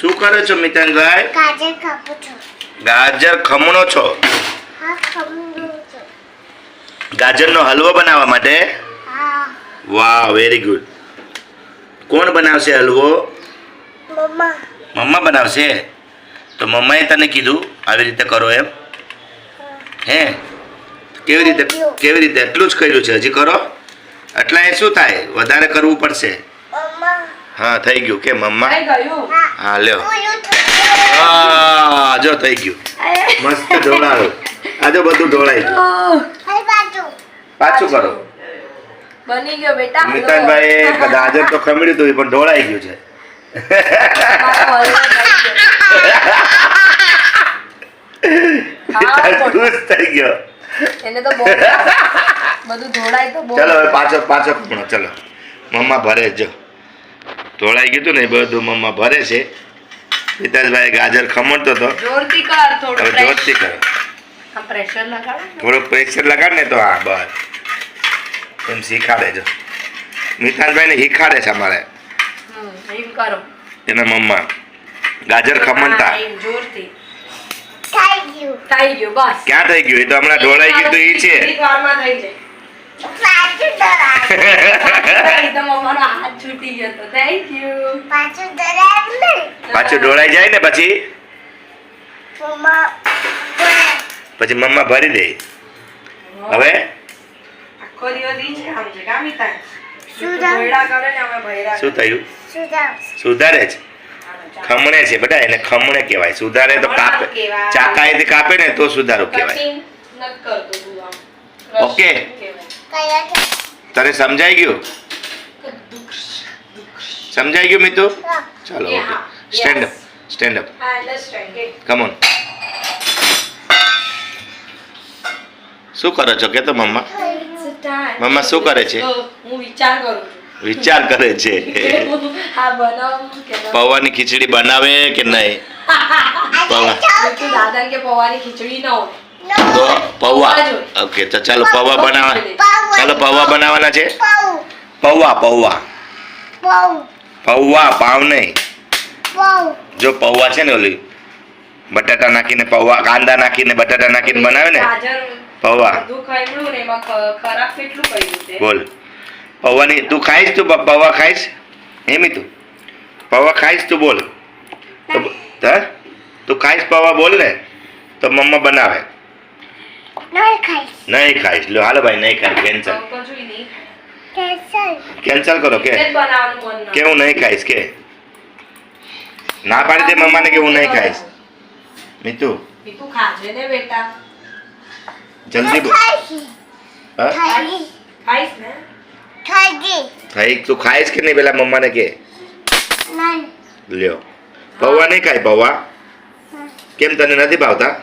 શું કરો છો મિતાનભાઈ? ગાજર કાપું છું. ગાજર ખમણો છો? હા ખમણું છું. ગાજરનો હલવો બનાવવા માટે? હા. વાહ વેરી ગુડ કોણ બનાવશે હલવો? મમ્મા. મમ્મા બનાવશે? તો મમ્માએ તને કીધું આવી રીતે કરો એમ. હે? કેવી રીતે કેવી રીતે? એટલું જ કર્યું છે હજી કરો. એટલે એ શું થાય? વધારે કરવું પડશે. હા થઈ ગયું કે મમ્મા? હા હા લ્યો. હા જો થઈ ગયું. મસ્ત ઢોળાયું આજે બધું ઢોળાઈ ગયું. પાછું. કરો. બની ગયો બેટા. મિતાનભાઈ ગાજર તો ખમડ્યું હતું પણ ઢોળાઈ ગયું છે. થઈ ગયો. મિતાન ખુશ થઈ ગયો. એને તો બધું ધોળાય તો ચલો હવે પાછો પાછો ચલો. મમ્મા ભરે જો. ઢોળાઈ ગયું ને એ બધું મમ્મા ભરે છે. મિતાજભાઈ ગાજર ખમણતો હતો. જોરથી કર થોડું જોરથી કરો. પ્રેશર લગાડ થોડુંક પ્રેશર લગાડ ને તો હા બસ. એમ શીખાડે જો. મિતાનભાઈને શીખાડે છે અમારે. એમ કરો. એના મમ્મા. ગાજર ખમણતા. જોરથી. થઈ ગયું થઈ ગયું બસ. ક્યાં થઈ ગયું? એ તો હમણાં ઢોળાઈ ગયું તો એ છે. વારમાં થઈ જાય. પાછું ઢોળાઈ જાય ને પછી? પછી મમ્મા ભરી દે. હવે. શું થયું? સુધારે છે ખમણે છે બેટા એને ખમણે કહેવાય. સુધારે તો કાપે. ચાકાએથી કાપે ને તો સુધારો કહેવાય. ઓકે. તને સમજાઈ ગયું? સમજાઈ ગયું મિતુ? હા. ચાલો okay stand up. Stand up. Come on શું કરો છો? કે તો મમ્મા. મમ્મા શું કરે છે? હું વિચાર કરું વિચાર કરે છે. આ બનાવું કે ન? પૌવાની ખીચડી બનાવે કે નહીં? પૌવા. દાદા કે પૌવાની ખીચડી ન હોય. તો પૌવા. ઓકે તો ચાલો પૌવા બનાવવા ચાલો પૌવા બનાવવાના છે. પૌવા પૌવા. પૌવા પાવ નહીં. જો પૌવા છે ને ઓલી બટાટા નાખીને પૌવા કાંદા નાખીને બટાટા નાખીને બનાવે ને? પૌવા. બોલ. પૌવાની તું ખાઈશ તું પૌવા ખાઈશ? એમી તું પૌવા ખાઈશ તું બોલ. તો તું ખાઈશ પૌવા બોલ ને તો મમ્મા બનાવે. નહીં ખાઈશ. નહીં ખાઈશ. લો હાલો ભાઈ નહીં ખાઈ કેન્સલ કેન્સલ કરો કે? કે હું નહીં ખાઈશ કે? ના પાડી દે મમ્માને કે હું નહીં ખાઈશ. મિતુ. મિતુ ખાજે ને બેટા. જલ્દી બોલ ખાઈશ. ને? ખાઈ તું ખાઈશ કે નહીં પેલા મમ્માને કે? લ્યો. પૌવા નહીં ખાય પૌવા? કેમ તને નથી ભાવતા?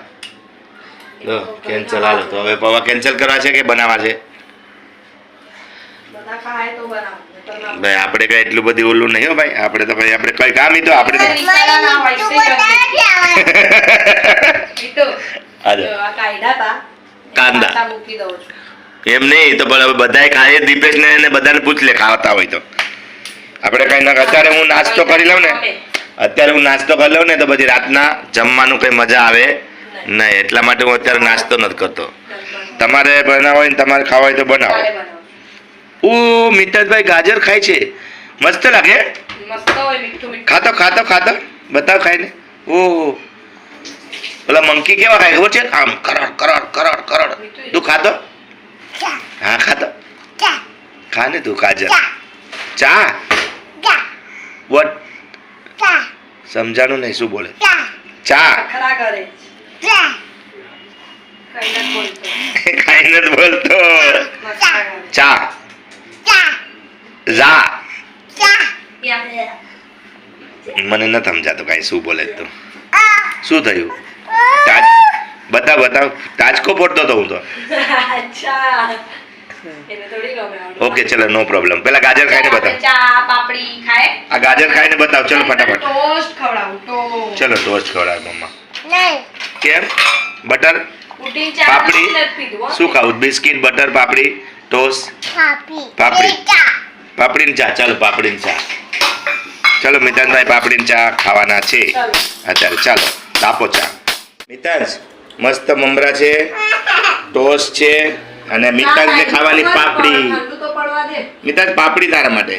લો કેન્સલ હાલો. તો હવે પૌવા કેન્સલ કરવા છે કે બનાવવા છે? ભાઈ આપણે કઈ એટલું બધું ઓલું નહીં હો ભાઈ. આપણે તો ભાઈ આપણે કઈ કામ ઈ તો આપણે તો કાંદા. એમ નહીં તો પણ હવે બધાય ખાય દીપેશ ને એને બધાને પૂછ લે ખાતા હોય તો. આપણે કઈ ના અત્યારે હું નાસ્તો કરી લઉં ને. અત્યારે હું નાસ્તો કરી લઉં ને તો પછી રાતના જમવાનું કઈ મજા આવે. નહીં એટલા માટે હું અત્યારે નાસ્તો નથી કરતો. તમારે બનાવો હોય ને તમારે ખાવા હોય તો બનાવો. ઓ મિતાજભાઈ ગાજર ખાય છે. મસ્ત લાગે? ખાતો ખાતો ખાતો. બતાવ ખાઈને. ઓહો પેલા મંકી કેવા ખાય ખબર છે? આમ કરોડ કરોડ કરોડ કરોડ. તું ખાતો? હા ખાતો. ચા. ખા ને તું ગાજર. ચા. વટ સમજાણું નહીં શું બોલે? ચા. ચા. ખરા કરે. ચા કઈ નથી બોલતો. ચા ચા ઝા મને ન સમજાતું કઈ શું બોલે તું. શું થયું? તાજ બતાવ બતાવ તાજકો પડતો તો હું તો. અચ્છા એને થોડી ગમે આવડું. ઓકે ચલો નો પ્રોબ્લેમ. પેલા ગાજર ખાઈને બતાવ. ચા પાપડી ખાય. આ ગાજર ખાઈને બતાવ. ચલો ફટાફટ. ટોસ્ટ ખવડાવું ચલો ટોસ્ટ ખવડાવ મમ્મા. નહીં. કેમ બટર પાપડી. શું ખાવું? બિસ્કિટ બટર પાપડી ટોસ પાપડી. પાપડી. એ ચા. પાપડીની ચા. ચાલો પાપડીની ચા. ચાલો મિતાનભાઈ પાપડીની ચા ખાવાના છે. અત્યારે ચાલો આપો ચા. મિતાંશ મસ્ત મમરા છે ટોસ છે અને મિતાંશને ખાવાની પાપડી. ઠંડુ તો પડવા દે. મિતાંશ પાપડી તારા માટે.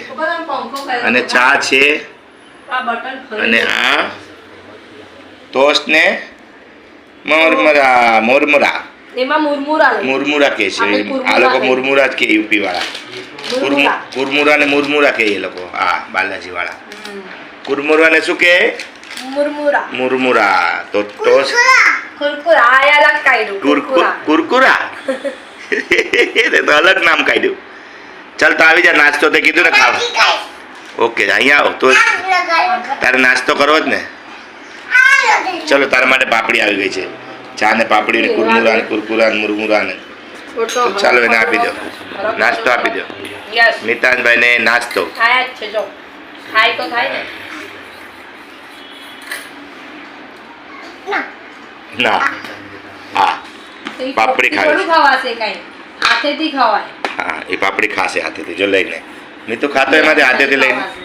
અને ચા છે. અને આ ટોસ્ટ ને મોરમરા મોરમરા. એમાં મુરમુરા મુરમુરા કે છે. આ લોકો મુરમુરા જ કે યુપી વાળા કુરમુરા ને મુરમુરા કે એ લોકો. હા બાલાજી વાળા કુરમુરા ને શું કે? મુરમુરા. મુરમુરા. તો ટોસ કુરકુરા. આ અલગ કાઢ્યું. કુરકુર કુરકુરા. કુરકુરા? એ તો અલગ નામ કાઢ્યું. ચાલ તો આવી જા નાસ્તો તે કીધું ને ખાવ. ઓકે અહીંયા આવ. તો તારે નાસ્તો કરવો જ ને? ચલો તારા માટે પાપડી આવી ગઈ છે. ચા ને પાપડી ને કુરમુરા ને કુરકુરા ને મુરમુરા ને. ચાલો એને આપી દો. નાસ્તો આપી દો. મિતાનભાઈ ને નાસ્તો. ને. હા. પાપડી ખાવી ખાય થોડું ખવાશે કાંઈ. હાથેથી ખવાય. હા એ પાપડી ખાશે હાથેથી. જો લઈને મેં તો ખાતો એમાંથી હાથેથી લઈને ખવાશે.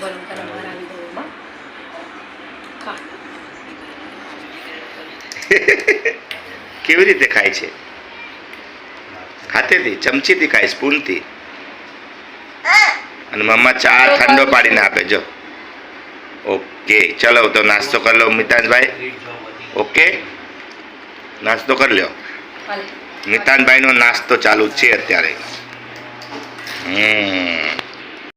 ગરમ ગરમ બનાવી દઉં એમાં. ખા. કેવી રીતે ખાય છે? હાથેથી ચમચીથી ખાય સ્પૂનથી. અને મમ્મા ચા ઠંડો પાડીને આપે જો. ઓકે ચલો તો નાસ્તો કરી લો મિતાનભાઈ. ઓકે? નાસ્તો કરી હાલે. મિતાનભાઈનો નાસ્તો ચાલુ છે અત્યારે. હમ.